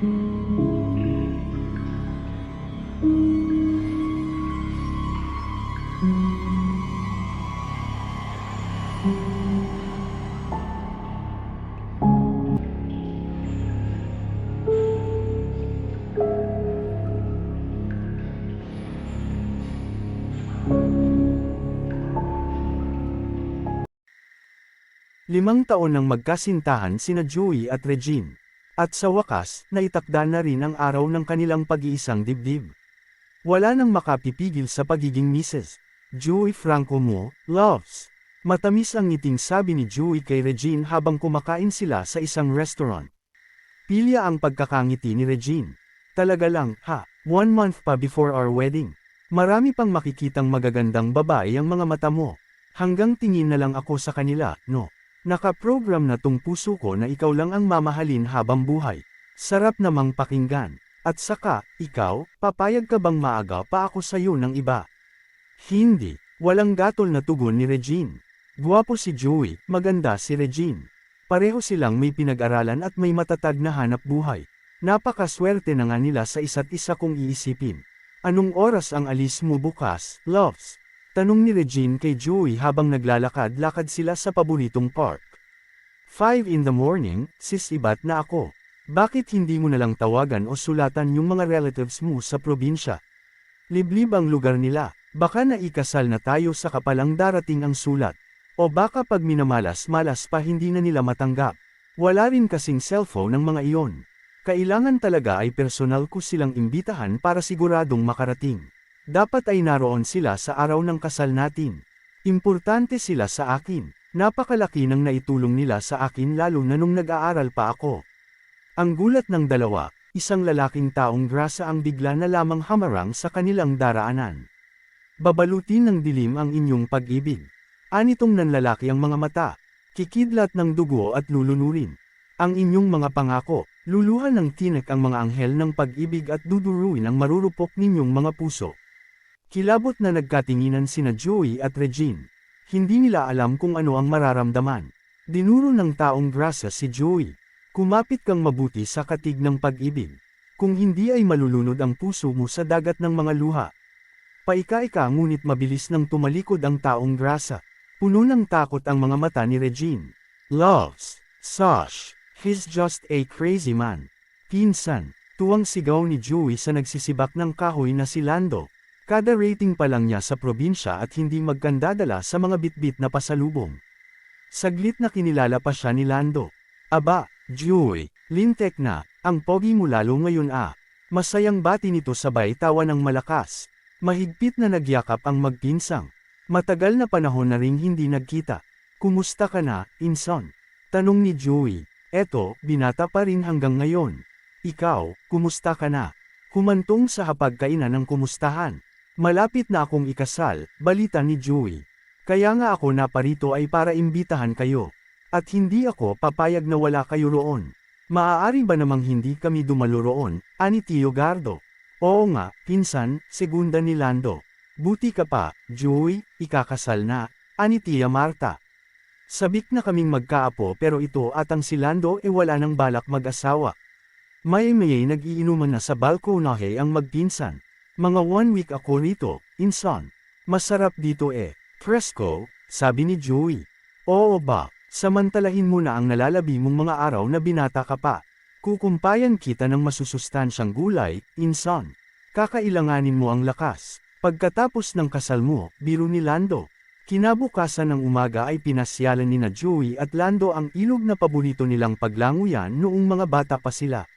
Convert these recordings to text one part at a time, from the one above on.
Limang taon nang magkasintahan sina Joey at Regine. At sa wakas, naitakda na rin ang araw ng kanilang pag-iisang dibdib. Wala nang makapipigil sa pagiging Mrs. Joey Franco mo, loves. Matamis ang ngiting sabi ni Joey kay Regine habang kumakain sila sa isang restaurant. Pilya ang pagkakangiti ni Regine. Talaga lang, ha, one month pa before our wedding. Marami pang makikitang magagandang babae ang mga mata mo. Hanggang tingin na lang ako sa kanila, no? Nakaprogram na tong puso ko na ikaw lang ang mamahalin habang buhay. Sarap namang pakinggan. At saka, ikaw, papayag ka bang maaga pa ako sa'yo ng iba? Hindi, walang gatol na tugon ni Regine. Guwapo si Joey, maganda si Regine. Pareho silang may pinag-aralan at may matatag na hanap buhay. Napakaswerte na nga nila sa isa't isa kung iisipin. Anong oras ang alis mo bukas, loves? Tanong ni Regine kay Joey habang naglalakad-lakad sila sa paboritong park. Five in the morning, sis ibat na ako. Bakit hindi mo nalang tawagan o sulatan yung mga relatives mo sa probinsya? Liblib ang lugar nila, baka naikasal na tayo sa kapalang darating ang sulat. O baka pag minamalas-malas pa hindi na nila matanggap. Wala rin kasing cellphone ng mga iyon. Kailangan talaga ay personal ko silang imbitahan para siguradong makarating. Dapat ay naroon sila sa araw ng kasal natin. Importante sila sa akin. Napakalaki ng naitulong nila sa akin lalo na nung nag-aaral pa ako. Ang gulat ng dalawa, isang lalaking taong grasa ang bigla na lamang hamarang sa kanilang daraanan. Babalutin ng dilim ang inyong pag-ibig. Anitong nanlalaki ang mga mata, kikidlat ng dugo at lulunurin. Ang inyong mga pangako, luluhan ng tinek ang mga anghel ng pag-ibig at duduruin ang marurupok ninyong mga puso. Kilabot na nagkatinginan sina Joey at Regine. Hindi nila alam kung ano ang mararamdaman. Dinuro ng taong grasa si Joey. Kumapit kang mabuti sa katig ng pag-ibig. Kung hindi ay malulunod ang puso mo sa dagat ng mga luha. Paika-ika ngunit mabilis nang tumalikod ang taong grasa. Puno ng takot ang mga mata ni Regine. Loves, Sash, he's just a crazy man. Pinsan, tuwang sigaw ni Joey sa nagsisibak ng kahoy na si Lando. Kada rating pa lang niya sa probinsya at hindi magkandadala sa mga bitbit na pasalubong. Saglit na kinilala pa siya ni Lando. Aba, Joey, lintek na, ang pogi mo lalo ngayon ah. Masayang bati nito sabay tawa ng malakas. Mahigpit na nagyakap ang magpinsang. Matagal na panahon na ring hindi nagkita. Kumusta ka na, Inson? Tanong ni Joey. Eto, binata pa rin hanggang ngayon. Ikaw, kumusta ka na? Humantong sa hapagkainan ng kumustahan. Malapit na akong ikasal, balita ni Joey. Kaya nga ako naparito ay para imbitahan kayo. At hindi ako papayag na wala kayo roon. Maaari ba namang hindi kami dumalo roon, ani Tio Gardo? Oo nga, pinsan, segunda ni Lando. Buti ka pa, Joey, ikakasal na, ani Tia Marta. Sabik na kaming magkaapo pero ito at ang si Lando e wala nang balak mag-asawa. May-mayay nag-iinuman na sa balkonahe ang magpinsan. Mga one week ako rito, insan. Masarap dito eh. Fresco, sabi ni Joey. Oo ba, samantalahin mo na ang nalalabi mong mga araw na binata ka pa. Kukumpayan kita ng masusustansyang gulay, insan. Kakailanganin mo ang lakas. Pagkatapos ng kasal mo, biro ni Lando. Kinabukasan ng umaga ay pinasyalan ni na Joey at Lando ang ilog na paborito nilang paglanguyan noong mga bata pa sila.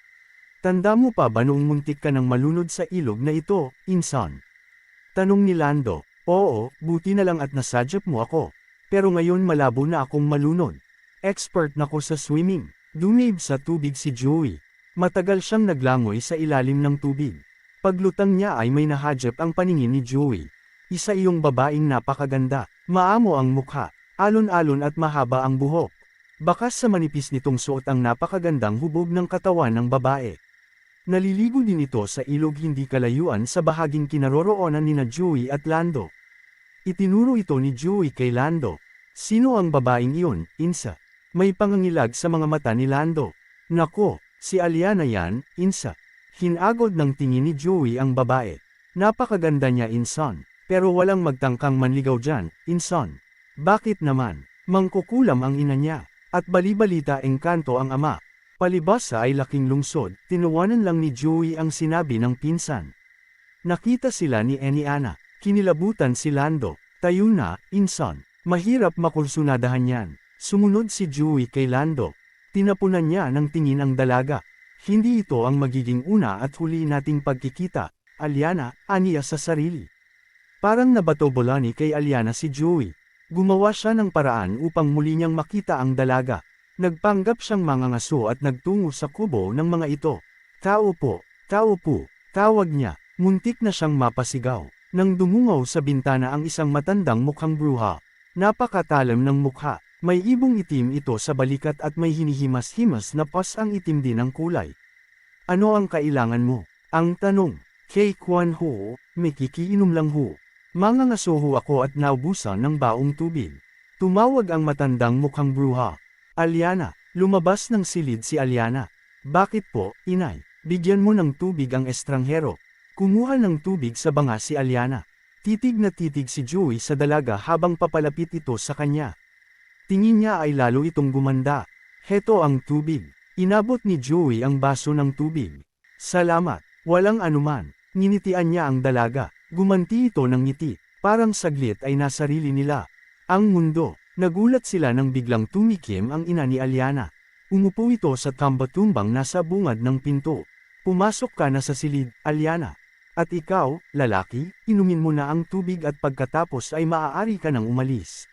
Tanda mo pa ba noong muntik ka nang malunod sa ilog na ito, insan? Tanong ni Lando, oo, buti na lang at nasadyap mo ako. Pero ngayon malabo na akong malunod. Expert na ko sa swimming. Dumib sa tubig si Joey. Matagal siyang naglangoy sa ilalim ng tubig. Paglutang niya ay may nahadyap ang paningin ni Joey. Isa iyong babaeng napakaganda, maamo ang mukha, alon-alon at mahaba ang buhok. Bakas sa manipis nitong suot ang napakagandang hubog ng katawan ng babae. Naliligo din ito sa ilog hindi kalayuan sa bahaging kinaroroonan ni na Joey at Lando. Itinuro ito ni Joey kay Lando. Sino ang babaeng iyon, Insa? May pangangilag sa mga mata ni Lando. Nako, Si Aliana yan, insa. Hinagod ng tingin ni Joey ang babae. Napakaganda niya inson. Pero walang magtangkang manligaw dyan, inson. Bakit naman? Mangkukulam ang ina niya. At balibalita engkanto ang ama. Palibasa ay laking lungsod, tinuwanan lang ni Joey ang sinabi ng pinsan. Nakita sila ni Eniana. Kinilabutan si Lando. Tayo na, inson. Mahirap makulsunadahan yan. Sumunod si Joey kay Lando. Tinapunan niya ng tingin ang dalaga. Hindi ito ang magiging una at huli nating pagkikita. Aliana, aniya sa sarili. Parang nabatobolani kay Aliana si Joey. Gumawa siya ng paraan upang muli niyang makita ang dalaga. Nagpanggap siyang mangangaso at nagtungo sa kubo ng mga ito. Tao po, tao po, tawag niya, muntik na siyang mapasigaw. Nang dumungaw sa bintana ang isang matandang mukhang bruha. Napakatalam ng mukha, may ibong itim ito sa balikat at may hinihimas-himas na pas ang itim din ang kulay. Ano ang kailangan mo? Ang tanong, kay Kwan Ho, may kikiinom lang ho. Mga ngasoho ako at naubusan ng baong tubig. Tumawag ang matandang mukhang bruha. Aliana, lumabas ng silid si Aliana. Bakit po, inay? Bigyan mo ng tubig ang estranghero. Kumuha ng tubig sa banga si Aliana. Titig na titig si Joey sa dalaga habang papalapit ito sa kanya. Tingin niya ay lalo itong gumanda. Heto ang tubig. Inabot ni Joey ang baso ng tubig. Salamat, walang anuman. Nginitian niya ang dalaga. Gumanti ito ng ngiti. Parang saglit ay nasarili nila. Ang mundo. Nagulat sila nang biglang tumikim ang ina ni Aliana. Umupo ito sa tambatumbang nasa bungad ng pinto. Pumasok ka na sa silid, Aliana. At ikaw, lalaki, inumin mo na ang tubig at pagkatapos ay maaari ka nang umalis.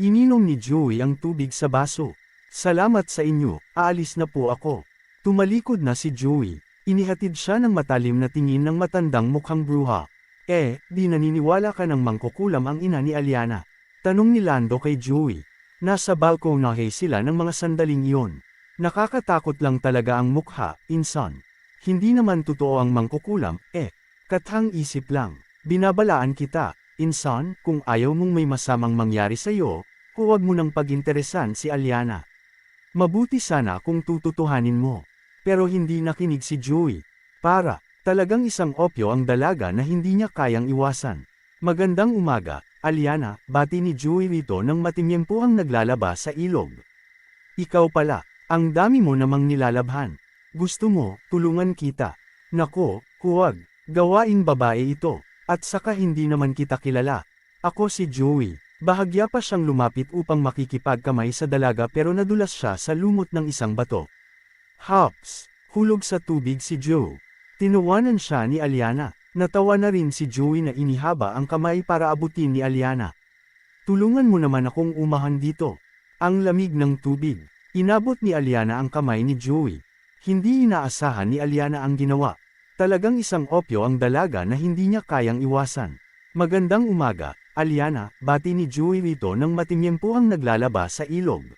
Ininom ni Joey ang tubig sa baso. Salamat sa inyo, aalis na po ako. Tumalikod na si Joey. Inihatid siya ng matalim na tingin ng matandang mukhang bruha. Eh, di naniniwala ka ng mangkukulam ang ina ni Aliana. Tanong ni Lando kay Joey. Nasa balkonahe sila ng mga sandaling iyon. Nakakatakot lang talaga ang mukha, insan. Hindi naman totoo ang mangkukulam, eh. Kathang isip lang. Binabalaan kita, insan, kung ayaw mong may masamang mangyari sa iyo, huwag mo nang paginteresan si Aliana. Mabuti sana kung tututuhanin mo. Pero hindi nakinig si Joey. Para, talagang isang opyo ang dalaga na hindi niya kayang iwasan. Magandang umaga, Aliana, bati ni Joey rito nang matimyempo ang naglalaba sa ilog. Ikaw pala, ang dami mo namang nilalabhan. Gusto mo, tulungan kita. Nako, huwag, gawaing babae ito, at saka hindi naman kita kilala. Ako si Joey. Bahagya pa siyang lumapit upang makikipagkamay sa dalaga pero nadulas siya sa lumot ng isang bato. Hops! Hulog sa tubig si Joe. Tinuwanan siya ni Aliana. Natawa na rin si Joey na inihaba ang kamay para abutin ni Aliana. Tulungan mo naman akong umahan dito. Ang lamig ng tubig. Inabot ni Aliana ang kamay ni Joey. Hindi inaasahan ni Aliana ang ginawa. Talagang isang opyo ang dalaga na hindi niya kayang iwasan. Magandang umaga, Aliana, bati ni Joey rito nang matimyempo ang naglalaba sa ilog.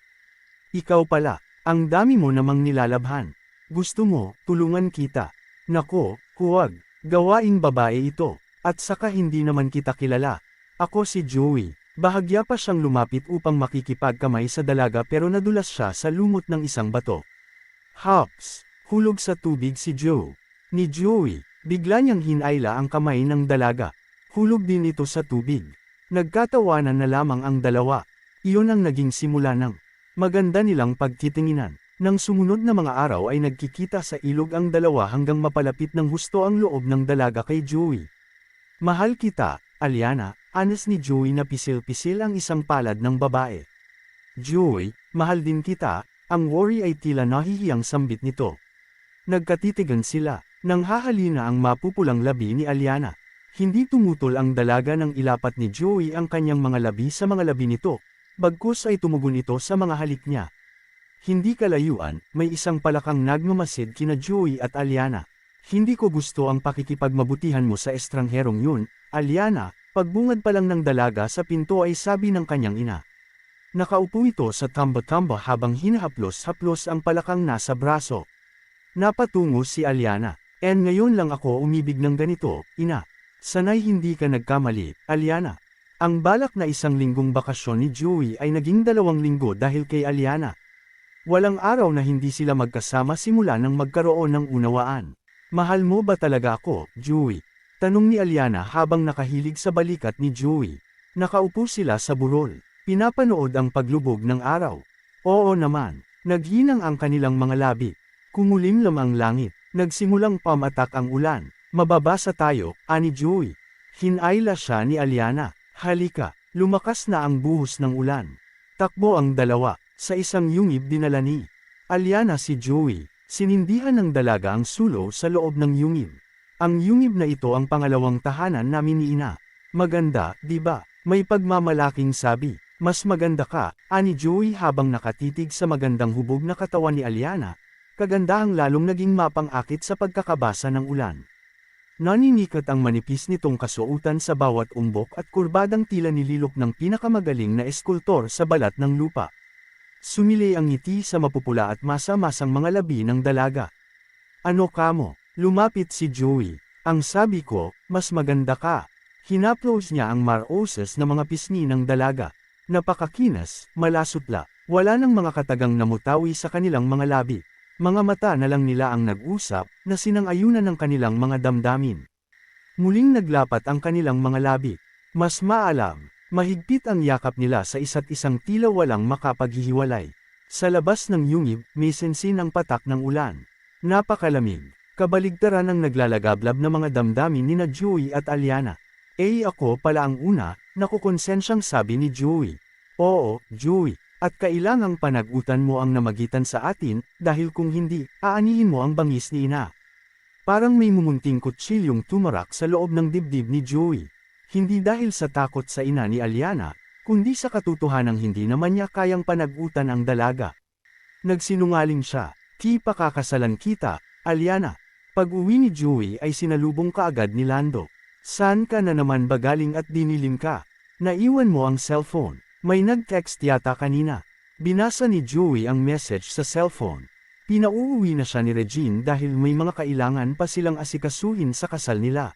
Ikaw pala, ang dami mo namang nilalabhan. Gusto mo, tulungan kita. Nako, huwag, gawaing babae ito, at saka hindi naman kita kilala. Ako si Joey. Bahagya pa siyang lumapit upang makikipagkamay sa dalaga pero nadulas siya sa lumot ng isang bato. Hops! Hulog sa tubig si Joe. Ni Joey, bigla niyang hinayla ang kamay ng dalaga. Hulog din ito sa tubig. Nagkatawanan na lamang ang dalawa. Iyon ang naging simula ng maganda nilang pagtitinginan. Nang sumunod na mga araw ay nagkikita sa ilog ang dalawa hanggang mapalapit ng husto ang loob ng dalaga kay Joey. Mahal kita, Aliana, anas ni Joey na pisil-pisil ang isang palad ng babae. Joey, mahal din kita, ang worry ay tila nahihiyang sambit nito. Nagkatitigan sila, nang hahalina ang mapupulang labi ni Aliana. Hindi tumutol ang dalaga ng ilapat ni Joey ang kanyang mga labi sa mga labi nito, bagkus ay tumugon ito sa mga halik niya. Hindi kalayuan, may isang palakang nagmamasid kina Joey at Aliana. Hindi ko gusto ang pakikipagmabutihan mo sa estrangherong yun, Aliana, pagbungad pa lang ng dalaga sa pinto ay sabi ng kanyang ina. Nakaupo ito sa tamba-tamba habang hinahaplos-haplos ang palakang nasa braso. Napatungo si Aliana, en ngayon lang ako umibig ng ganito, ina. Sanay hindi ka nagkamali, Aliana. Ang balak na isang linggong bakasyon ni Joey ay naging dalawang linggo dahil kay Aliana. Walang araw na hindi sila magkasama simula nang magkaroon ng unawaan. Mahal mo ba talaga ako, Joey? Tanong ni Aliana habang nakahilig sa balikat ni Joey. Nakaupo sila sa burol. Pinapanood ang paglubog ng araw. Oo naman. Naghinang ang kanilang mga labi. Kumulimlam ang langit. Nagsimulang pamatak ang ulan. Mababasa tayo, ani Joey. Hinayla siya ni Aliana. Halika, lumakas na ang buhos ng ulan. Takbo ang dalawa. Sa isang yungib dinala ni Aliana si Joey. Sinindihan ng dalaga ang sulo sa loob ng yungib. Ang yungib na ito ang pangalawang tahanan namin ni Ina. Maganda, di ba? May pagmamalaking sabi. Mas maganda ka, ani Joey habang nakatitig sa magandang hubog na katawan ni Aliana. Kagandahang lalong naging mapang-akit sa pagkakabasa ng ulan. Naninikat ang manipis nitong kasuotan sa bawat umbok at kurbadang tila nililok ng pinakamagaling na eskultor sa balat ng lupa. Sumili ang ngiti sa mapupula at masa-masang mga labi ng dalaga. Ano kamo? Lumapit si Joey. Ang sabi ko, mas maganda ka. Hinaplos niya ang maroses na mga pisngi ng dalaga. Napakakinas, malasutla. Wala nang mga katagang namutawi sa kanilang mga labi. Mga mata na lang nila ang nag-usap, na sinangayunan ng kanilang mga damdamin. Muling naglapat ang kanilang mga labi. Mas maalam, mahigpit ang yakap nila sa isa't isang tila walang makapaghihiwalay. Sa labas ng yungib, may sensin ang patak ng ulan. Napakalamig. Kabaligtaran ang naglalagablab na mga damdamin ni na Joey at Aliana. Eh ako pala ang una, nakukonsensyang sabi ni Joey. Oo, Joey, at kailangang panagutan mo ang namagitan sa atin, dahil kung hindi, aanihin mo ang bangis ni ina. Parang may mumunting kutsilyong tumarak sa loob ng dibdib ni Joey. Hindi dahil sa takot sa ina ni Aliana, kundi sa katotohanang hindi naman niya kayang panagutan ang dalaga. Nagsinungaling siya, ti pakakasalan kita, Aliana. Pag-uwi ni Joey ay sinalubong kaagad ni Lando. Saan ka na naman ba galing at dinilim ka? Naiwan mo ang cellphone. May nag-text yata kanina. Binasa ni Joey ang message sa cellphone. Pinauuwi na siya ni Regine dahil may mga kailangan pa silang asikasuhin sa kasal nila.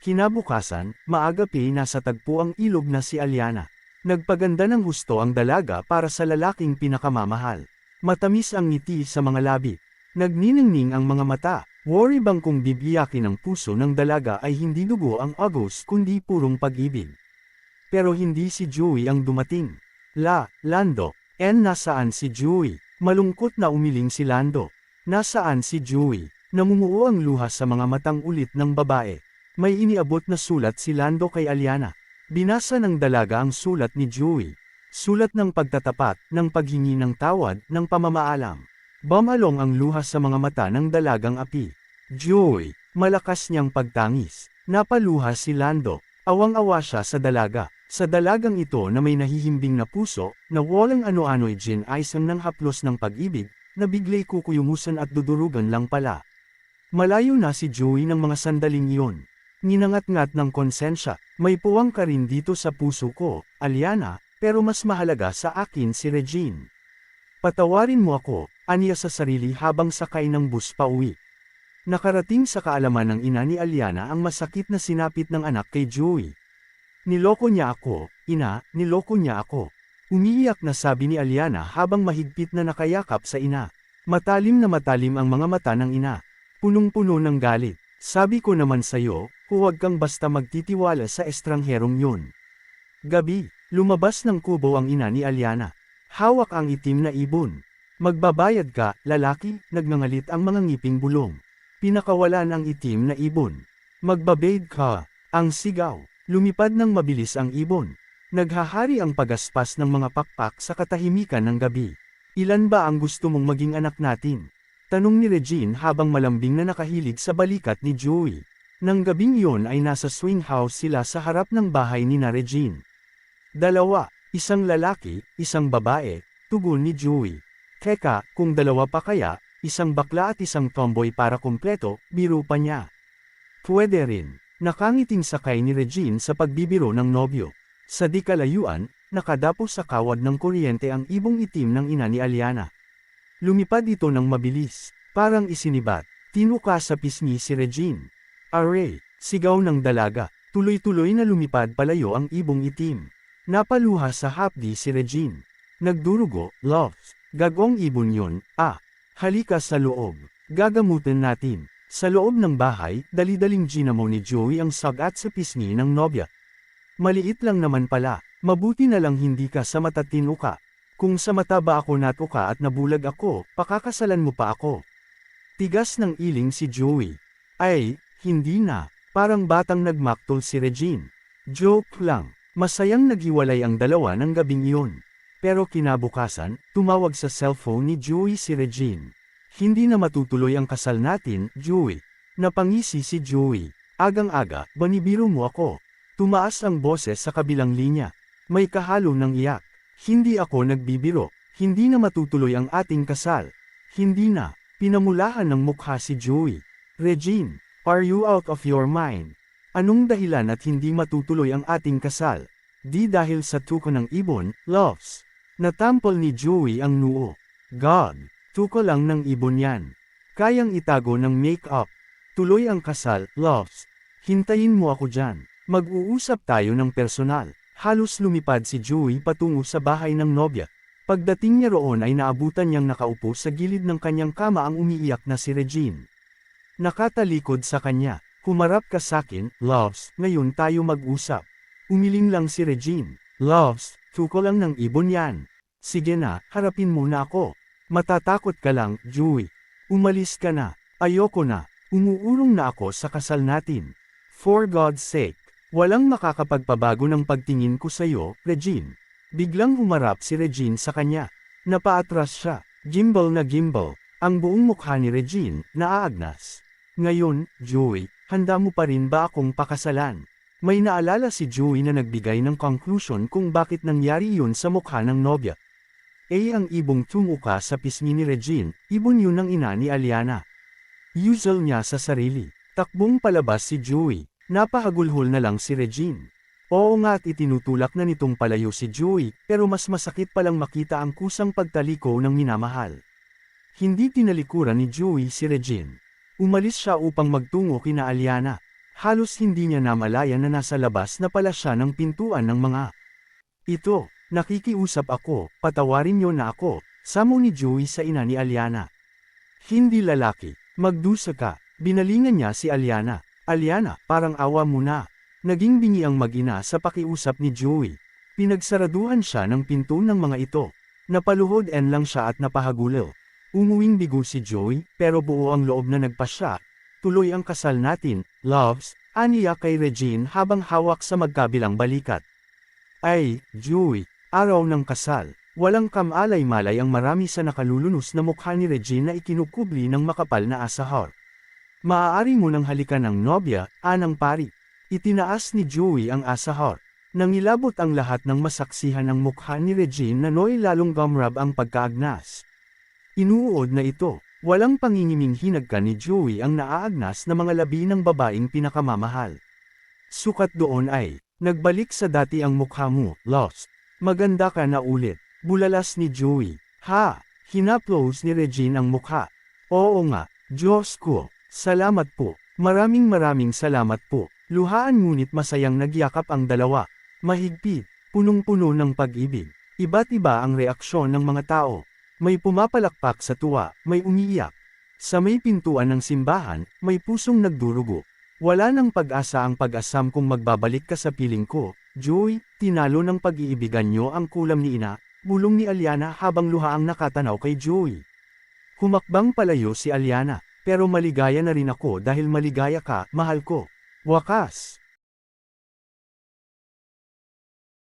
Kinabukasan, maaga pa nasa tagpo ang ilog na si Aliana. Nagpaganda ng husto ang dalaga para sa lalaking pinakamamahal. Matamis ang ngiti sa mga labi. Nagniningning ang mga mata. Worry bang kung bibiyakin ang puso ng dalaga ay hindi dugo ang agos kundi purong pag-ibig. Pero hindi si Joey ang dumating. La, Lando, en nasaan si Joey? Malungkot na umiling si Lando. Nasaan si Joey? Namumuo ang luha sa mga matang ulit ng babae. May iniabot na sulat si Lando kay Aliana. Binasa ng dalaga ang sulat ni Joey. Sulat ng pagtatapat, ng paghingi ng tawad, ng pamamaalam. Bamalong ang luha sa mga mata ng dalagang api. Joey, malakas niyang pagtangis. Napaluha si Lando. Awang-awa siya sa dalaga. Sa dalagang ito na may nahihimbing na puso, na walang ano-ano'y gin isang ng haplos ng pag-ibig, na biglay kukuyumusan at dudurugan lang pala. Malayo na si Joey ng mga sandaling iyon. Ninangat-ngat ng konsensya, may puwang ka rin dito sa puso ko, Aliana, pero mas mahalaga sa akin si Regine. Patawarin mo ako, aniya sa sarili habang sakay ng bus pa uwi. Nakarating sa kaalaman ng ina ni Aliana ang masakit na sinapit ng anak kay Joey. Niloko niya ako, ina, niloko niya ako. Umiiyak na sabi ni Aliana habang mahigpit na nakayakap sa ina. Matalim na matalim ang mga mata ng ina. Punong-puno ng galit. Sabi ko naman sa'yo, huwag kang basta magtitiwala sa estrangherong yun. Gabi, lumabas ng kubo ang ina ni Aliana. Hawak ang itim na ibon. Magbabayad ka, lalaki, nagngangalit ang mga ngiping bulong. Pinakawalan ang itim na ibon. Magbabayad ka, ang sigaw. Lumipad ng mabilis ang ibon. Naghahari ang pagaspas ng mga pakpak sa katahimikan ng gabi. Ilan ba ang gusto mong maging anak natin? Tanong ni Regine habang malambing na nakahilig sa balikat ni Joey. Nang gabing iyon ay nasa swing house sila sa harap ng bahay ni na Regine. Dalawa, isang lalaki, isang babae, tugon ni Joey. Teka, kung dalawa pa kaya, isang bakla at isang tomboy para kumpleto, biro pa niya. Pwede rin. Nakangiting sakay ni Regine sa pagbibiro ng nobyo. Sa di kalayuan, nakadapo sa kawad ng kuryente ang ibong itim ng ina ni Aliana. Lumipad ito ng mabilis, parang isinibat, tinuka sa pisngi si Regine. Aray, sigaw ng dalaga, tuloy-tuloy na lumipad palayo ang ibong itim. Napaluha sa hapdi si Regine. Nagdurugo, love, Gagong ibon yun, ah. Halika sa loob. Gagamutin natin. Sa loob ng bahay, dali-daling ginamo ni Joey ang sagat sa pisngi ng nobya. Maliit lang naman pala, mabuti na lang hindi ka sa matatino ka. Kung sa mata ba ako natuka at nabulag ako, pakakasalan mo pa ako. Tigas ng iling si Joey. Ay, hindi na. Parang batang nagmaktol si Regine. Joke lang. Masayang naghiwalay ang dalawa ng gabing iyon. Pero kinabukasan, tumawag sa cellphone ni Joey si Regine. Hindi na matutuloy ang kasal natin, Joey. Napangisi si Joey. Agang-aga, banibiro mo ako. Tumaas ang boses sa kabilang linya. May kahalo ng iyak. Hindi ako nagbibiro. Hindi na matutuloy ang ating kasal. Hindi na. Pinamulahan ng mukha si Joey. Regine, are you out of your mind? Anong dahilan at hindi matutuloy ang ating kasal? Di dahil sa tuko ng ibon, loves. Natampol ni Joey ang noo. God, tuko lang ng ibon yan. Kayang itago ng make-up. Tuloy ang kasal, loves. Hintayin mo ako dyan. Mag-uusap tayo ng personal. Halos lumipad si Joey patungo sa bahay ng nobya. Pagdating niya roon ay naabutan niyang nakaupo sa gilid ng kanyang kama ang umiiyak na si Regine. Nakatalikod sa kanya, humarap ka sakin, loves, ngayon tayo mag-usap. Umiling lang si Regine, loves, tuko lang ng ibon yan. Sige na, harapin mo na ako. Matatakot ka lang, Joey. Umalis ka na, ayoko na, umuurong na ako sa kasal natin. For God's sake, walang makakapagpabago ng pagtingin ko sa'yo, Regine. Biglang humarap si Regine sa kanya. Napaatras siya, gimbal na gimbal, ang buong mukha ni Regine, naaagnas. Ngayon, Joey, handa mo pa rin ba akong pakasalan? May naalala si Joey na nagbigay ng conclusion kung bakit nangyari yun sa mukha ng nobya. Eh ang ibong tumuka sa pisngi ni Regine, ibon yun ng ina ni Aliana. Usual niya sa sarili. Takbong palabas si Joey, napahagulhol na lang si Regine. Oo nga at itinutulak na nitong palayo si Joey, pero mas masakit palang makita ang kusang pagtaliko ng minamahal. Hindi tinalikuran ni Joey si Regine. Umalis siya upang magtungo kina Aliana. Halos hindi niya namalayan na nasa labas na pala siya ng pintuan ng mga. Ito, nakikiusap ako, patawarin niyo na ako, samo ni Joey sa ina ni Aliana. Hindi lalaki, magdusa ka, binalingan niya si Aliana. Aliana, parang awa mo na. Naging bingi ang mag-ina sa pakiusap ni Joey. Pinagsaraduhan siya ng pinto ng mga ito. Napaluhod en lang siya at napahagulil. Umuwing bigo si Joey, pero buo ang loob na nagpasya. Tuloy ang kasal natin, loves, aniya kay Regine habang hawak sa magkabilang balikat. Ay, Joey, araw ng kasal. Walang kamalay-malay ang marami sa nakalulunos na mukha ni Regine na ikinukubli ng makapal na asahor. Maaari mo nang halikan ng nobya, anang pari. Itinaas ni Joey ang asahor. Nangilabot ang lahat ng masaksihan ng mukha ni Regine na noy lalong gumrab ang pagkaagnas. Inuod na ito, walang pangingiming hinagka ni Joey ang naaagnas na mga labi ng babaeng pinakamamahal. Sukat doon ay, nagbalik sa dati ang mukha mo, lost. Maganda ka na ulit, bulalas ni Joey. Ha, hinaplos ni Regine ang mukha. Oo nga, Diyos ko, salamat po, maraming maraming salamat po. Luhaan ngunit masayang nagyakap ang dalawa. Mahigpit, punong-puno ng pag-ibig. Iba't iba ang reaksyon ng mga tao. May pumapalakpak sa tuwa, may umiiyak. Sa may pintuan ng simbahan, may pusong nagdurugo. Wala nang pag-asa ang pag-asam kung magbabalik ka sa piling ko. Joy, tinalo ng pag-iibigan nyo ang kulam ni Ina, bulong ni Aliana habang luhaang nakatanaw kay Joey. Humakbang palayo si Aliana, pero maligaya na rin ako dahil maligaya ka, mahal ko. Wakas!